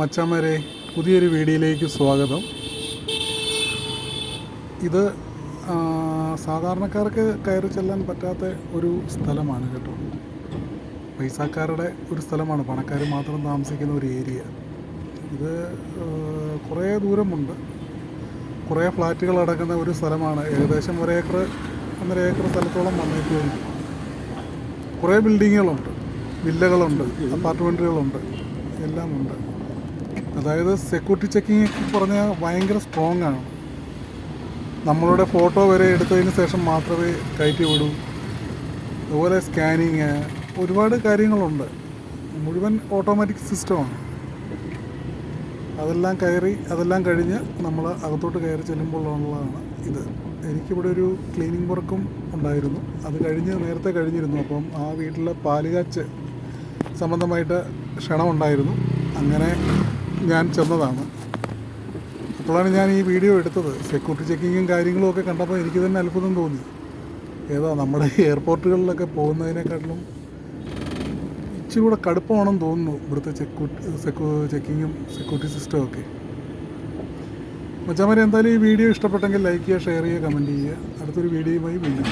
മച്ചാമാരെ പുതിയൊരു വീഡിയോയിലേക്ക് സ്വാഗതം. ഇത് സാധാരണക്കാർക്ക് കയറി ചെല്ലാൻ പറ്റാത്ത ഒരു സ്ഥലമാണ് കേട്ടോ. പൈസക്കാരുടെ ഒരു സ്ഥലമാണ് പണക്കാർ മാത്രം താമസിക്കുന്ന ഒരു ഏരിയ. ഇത് കുറേ ദൂരമുണ്ട്. കുറേ ഫ്ലാറ്റുകൾ അടക്കുന്ന ഒരു സ്ഥലമാണ്. ഏകദേശം ഒരേക്കർ ഒന്നര ഏക്കർ സ്ഥലത്തോളം വന്നേക്കുമായിരിക്കും കുറേ ബിൽഡിങ്ങുകളുണ്ട്. വില്ലകളുണ്ട് അപ്പാർട്ട്മെന്റുകളുണ്ട് എല്ലാം ഉണ്ട് അതായത് സെക്യൂരിറ്റി ചെക്കിംഗ് ഒക്കെ പറഞ്ഞാൽ ഭയങ്കര സ്ട്രോങ് ആണ്. നമ്മളുടെ ഫോട്ടോ വരെ എടുത്തതിന് ശേഷം മാത്രമേ കയറ്റി വിടൂ. അതുപോലെ സ്കാനിങ് ഒരുപാട് കാര്യങ്ങളുണ്ട്. മുഴുവൻ ഓട്ടോമാറ്റിക് സിസ്റ്റമാണ് അതെല്ലാം കയറി അതെല്ലാം കഴിഞ്ഞ് നമ്മൾ അകത്തോട്ട് കയറി ചെല്ലുമ്പോഴുള്ളതാണ് ഇത്. എനിക്കിവിടെ ഒരു ക്ലീനിങ് വർക്കും ഉണ്ടായിരുന്നു. അത് കഴിഞ്ഞ് നേരത്തെ കഴിഞ്ഞിരുന്നു. അപ്പം ആ വീട്ടിലെ പാലുകാച്ച് സംബന്ധമായിട്ട് ക്ഷണമുണ്ടായിരുന്നു അങ്ങനെ ഞാൻ ചെന്നതാണ്. അപ്പോഴാണ് ഞാൻ ഈ വീഡിയോ എടുത്തത്. സെക്യൂരിറ്റി ചെക്കിങ്ങും കാര്യങ്ങളും ഒക്കെ കണ്ടപ്പോൾ എനിക്ക് തന്നെ അത്ഭുതം തോന്നി. ഏതാ നമ്മുടെ എയർപോർട്ടുകളിലൊക്കെ പോകുന്നതിനെക്കാട്ടിലും ഇച്ചിരി കൂടെ കടുപ്പമാണെന്ന് തോന്നുന്നു ഇവിടുത്തെ സെക്യൂ ചെക്കിങ്ങും സെക്യൂരിറ്റി സിസ്റ്റവും ഒക്കെ. മച്ചാമാരെ എന്തായാലും ഈ വീഡിയോ ഇഷ്ടപ്പെട്ടെങ്കിൽ ലൈക്ക് ചെയ്യുക ഷെയർ ചെയ്യുക കമന്റ് ചെയ്യുക. അടുത്തൊരു വീഡിയോയുമായി വീണ്ടും.